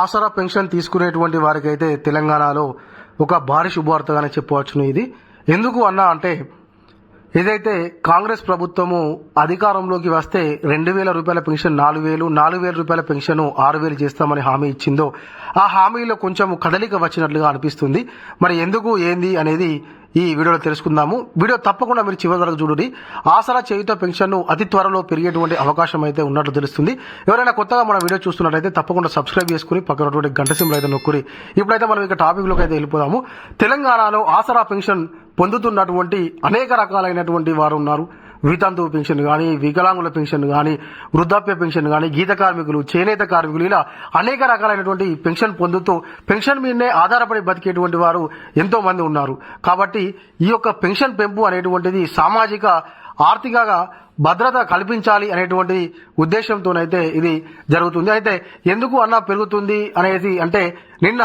ఆసరా pension తీసుకునేటువంటి వారికి అయితే తెలంగాణలో ఒక భారీ శుభవార్తగానే చెప్పవచ్చును ఇది. ఎందుకు అన్నా అంటే ఏదైతే కాంగ్రెస్ ప్రభుత్వము అధికారంలోకి వస్తే రెండు వేల రూపాయల పెన్షన్ నాలుగు వేలు నాలుగు వేల రూపాయల పెన్షన్ ఆరు వేలు చేస్తామని హామీ ఇచ్చిందో ఆ హామీలో కొంచెం కదలిక వచ్చినట్లుగా అనిపిస్తుంది. మరి ఎందుకు ఏంది అనేది ఈ వీడియోలో తెలుసుకుందాము. వీడియో తప్పకుండా మీరు చివరి వరకు చూడండి. ఆసరా చేయుత పెన్షన్ అతి త్వరలో పెరిగేటువంటి అవకాశం అయితే ఉన్నట్లు తెలుస్తుంది. ఎవరైనా కొత్తగా మన వీడియో చూస్తున్నట్లయితే తప్పకుండా సబ్స్క్రైబ్ చేసుకుని పక్కన ఉన్నటువంటి గంట సింబల్ అయితే నొక్కురి ఇప్పుడైతే మనం ఇక టాపిక్లోకి అయితే వెళ్ళిపోదాము. తెలంగాణలో ఆసరా పెన్షన్ పొందుతున్నటువంటి అనేక రకాలైనటువంటి వారు ఉన్నారు. వితంతువు పెన్షన్ కానీ వికలాంగుల పెన్షన్ కానీ వృద్ధాప్య పెన్షన్ కానీ గీత కార్మికులు చేనేత కార్మికులు ఇలా అనేక రకాలైనటువంటి పెన్షన్ పొందుతూ పెన్షన్ మీదనే ఆధారపడి బతికేటువంటి వారు ఎంతో మంది ఉన్నారు. కాబట్టి ఈ యొక్క పెన్షన్ పెంపు అనేటువంటిది సామాజిక ఆర్థికంగా భద్రత కల్పించాలి అనేటువంటి ఉద్దేశంతోనైతే ఇది జరుగుతుంది. అయితే ఎందుకు అన్న పెరుగుతుంది అనేది అంటే నిన్న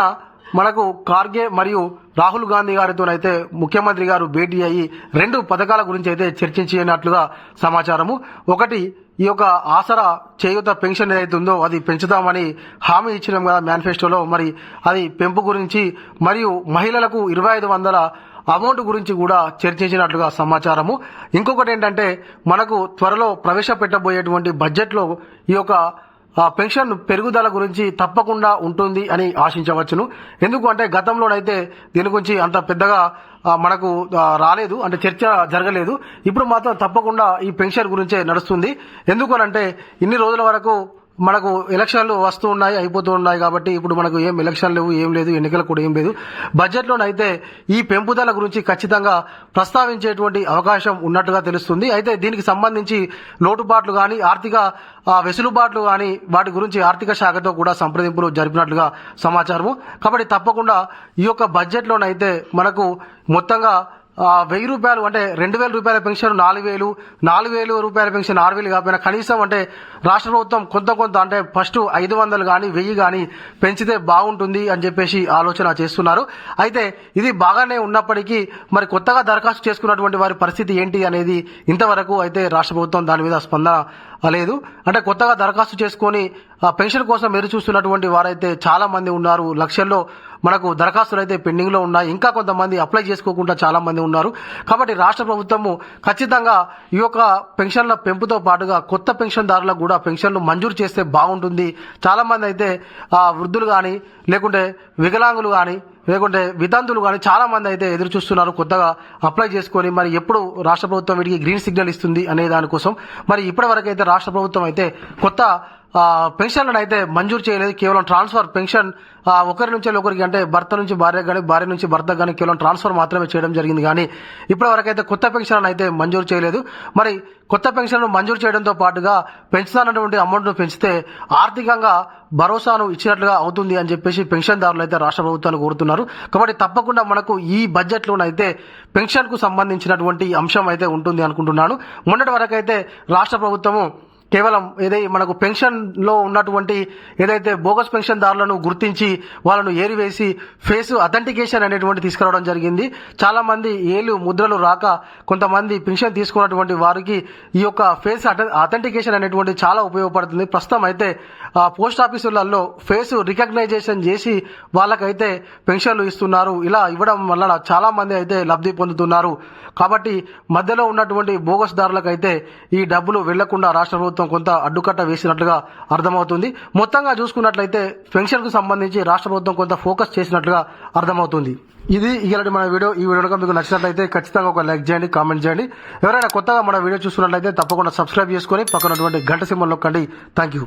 మనకు కార్గే మరియు రాహుల్ గాంధీ గారితోనైతే ముఖ్యమంత్రి గారు భేటీ అయ్యి రెండు పథకాల గురించి అయితే చర్చించినట్లుగా సమాచారము. ఒకటి ఈ యొక్క ఆసరా చేయూత పెన్షన్ ఏదైతే ఉందో అది పెంచుతామని హామీ ఇచ్చినాం కదా మేనిఫెస్టోలో. మరి అది పెంపు గురించి మరియు మహిళలకు ఇరవై ఐదు వందల అమౌంట్ గురించి కూడా చర్చించినట్లుగా సమాచారము. ఇంకొకటి ఏంటంటే మనకు త్వరలో ప్రవేశపెట్టబోయేటువంటి బడ్జెట్లో ఈ యొక్క పెన్షన్ పెరుగుదల గురించి తప్పకుండా ఉంటుంది అని ఆశించవచ్చును. ఎందుకు అంటే గతంలోనైతే దీని గురించి అంత పెద్దగా మనకు రాలేదు అంటే చర్చ జరగలేదు. ఇప్పుడు మాత్రం తప్పకుండా ఈ పెన్షన్ గురించే నడుస్తుంది. ఎందుకనంటే ఇన్ని రోజుల వరకు మనకు ఎలక్షన్లు వస్తూ ఉన్నాయి అయిపోతూ ఉన్నాయి కాబట్టి ఇప్పుడు మనకు ఏం ఎలక్షన్ లేవు ఏం లేదు ఎన్నికలు కూడా ఏం లేదు. బడ్జెట్లోనైతే ఈ పెంపుదల గురించి ఖచ్చితంగా ప్రస్తావించేటువంటి అవకాశం ఉన్నట్టుగా తెలుస్తుంది. అయితే దీనికి సంబంధించి లోటుపాట్లు కానీ ఆర్థిక వెసులుబాట్లు కానీ వాటి గురించి ఆర్థిక శాఖతో కూడా సంప్రదింపులు జరిపినట్లుగా సమాచారము. కాబట్టి తప్పకుండా ఈ యొక్క బడ్జెట్లోనైతే మనకు మొత్తంగా వెయ్యి రూపాయలు అంటే రెండు వేల రూపాయల పెన్షన్ నాలుగు వేలు నాలుగు వేలు రూపాయల పెన్షన్ ఆరు వేలు కాకపోయినా కనీసం అంటే రాష్ట్ర ప్రభుత్వం కొంత కొంత అంటే ఫస్ట్ ఐదు వందలు కానీ వెయ్యి కానీ పెంచితే బాగుంటుంది అని చెప్పేసి ఆలోచన చేస్తున్నారు. అయితే ఇది బాగానే ఉన్నప్పటికీ మరి కొత్తగా దరఖాస్తు చేసుకున్నటువంటి వారి పరిస్థితి ఏంటి అనేది ఇంతవరకు అయితే రాష్ట్ర ప్రభుత్వం దాని మీద స్పందన లేదు. అంటే కొత్తగా దరఖాస్తు చేసుకొని ఆ పెన్షన్ కోసం ఎదురు చూస్తున్నటువంటి వారైతే చాలా మంది ఉన్నారు. లక్షల్లో మనకు దరఖాస్తులు అయితే పెండింగ్లో ఉన్నాయి. ఇంకా కొంతమంది అప్లై చేసుకోకుండా చాలా మంది ఉన్నారు. కాబట్టి రాష్ట్ర ప్రభుత్వము ఖచ్చితంగా ఈ యొక్క పెన్షన్ల పెంపుతో పాటుగా కొత్త పెన్షన్దారులకు కూడా పెన్షన్లు మంజూరు చేస్తే బాగుంటుంది. చాలా మంది అయితే ఆ వృద్ధులు కానీ లేకుంటే వికలాంగులు కానీ లేకుంటే వితంతులు కానీ చాలా మంది అయితే ఎదురు చూస్తున్నారు కొత్తగా అప్లై చేసుకొని మరి ఎప్పుడు రాష్ట్ర ప్రభుత్వం వీటికి గ్రీన్ సిగ్నల్ ఇస్తుంది అనే దానికోసం మరి ఇప్పటి వరకు అయితే రాష్ట్ర ప్రభుత్వం అయితే కొత్త పెన్షన్లను అయితే మంజూరు చేయలేదు. కేవలం ట్రాన్స్ఫర్ పెన్షన్ ఒకరి నుంచి ఒకరికి అంటే భర్త నుంచి భార్య కానీ భార్య నుంచి భర్త కానీ కేవలం ట్రాన్స్ఫర్ మాత్రమే చేయడం జరిగింది. కానీ ఇప్పటివరకు అయితే కొత్త పెన్షన్ అయితే మంజూరు చేయలేదు. మరి కొత్త పెన్షన్ను మంజూరు చేయడంతో పాటుగా పెంచుతానటువంటి అమౌంట్ను పెంచితే ఆర్థికంగా భరోసాను ఇచ్చినట్లుగా అవుతుంది అని చెప్పేసి పెన్షన్దారులు అయితే రాష్ట్ర ప్రభుత్వాన్ని కోరుతున్నారు. కాబట్టి తప్పకుండా మనకు ఈ బడ్జెట్లోనైతే పెన్షన్కు సంబంధించినటువంటి అంశం అయితే ఉంటుంది అనుకుంటున్నాను. మొన్నటి వరకు అయితే రాష్ట్ర ప్రభుత్వము కేవలం ఏదై మనకు పెన్షన్లో ఉన్నటువంటి ఏదైతే బోగస్ పెన్షన్ దారులను గుర్తించి వాళ్ళను ఏరివేసి ఫేస్ అథెంటికేషన్ అనేటువంటి తీసుకురావడం జరిగింది. చాలామంది ఏళ్ళు ఏలు ముద్రలు రాక కొంతమంది పెన్షన్ తీసుకున్నటువంటి వారికి ఈ యొక్క ఫేస్ అథెంటికేషన్ అనేటువంటి చాలా ఉపయోగపడుతుంది. ప్రస్తుతం అయితే ఆ, పోస్ట్ ఆఫీసులలో ఫేస్ రికగ్నైజేషన్ చేసి వాళ్ళకైతే పెన్షన్లు ఇస్తున్నారు. ఇలా ఇవ్వడం వల్ల చాలామంది అయితే లబ్ధి పొందుతున్నారు. కాబట్టి మధ్యలో ఉన్నటువంటి బోగస్ దారులకైతే ఈ డబ్బులు వెళ్ళకుండా రాష్ట్ర ప్రభుత్వం కొంత అడ్డుకట్ట వేసినట్లుగా అర్థమవుతుంది. మొత్తంగా చూసుకున్నట్లయితే పెన్షన్కు సంబంధించి రాష్ట్ర ప్రభుత్వం కొంత ఫోకస్ చేసినట్లుగా అర్థమవుతుంది. ఇది ఇలాంటి మన వీడియో. ఈ వీడియో మీకు నచ్చినట్లయితే ఖచ్చితంగా ఒక లైక్ చేయండి కామెంట్ చేయండి. ఎవరైనా కొత్తగా మన వీడియో చూస్తున్నట్లయితే తప్పకుండా సబ్స్క్రైబ్ చేసుకొని పక్కనటువంటి గంట సింబల్ నొక్కండి. Thank you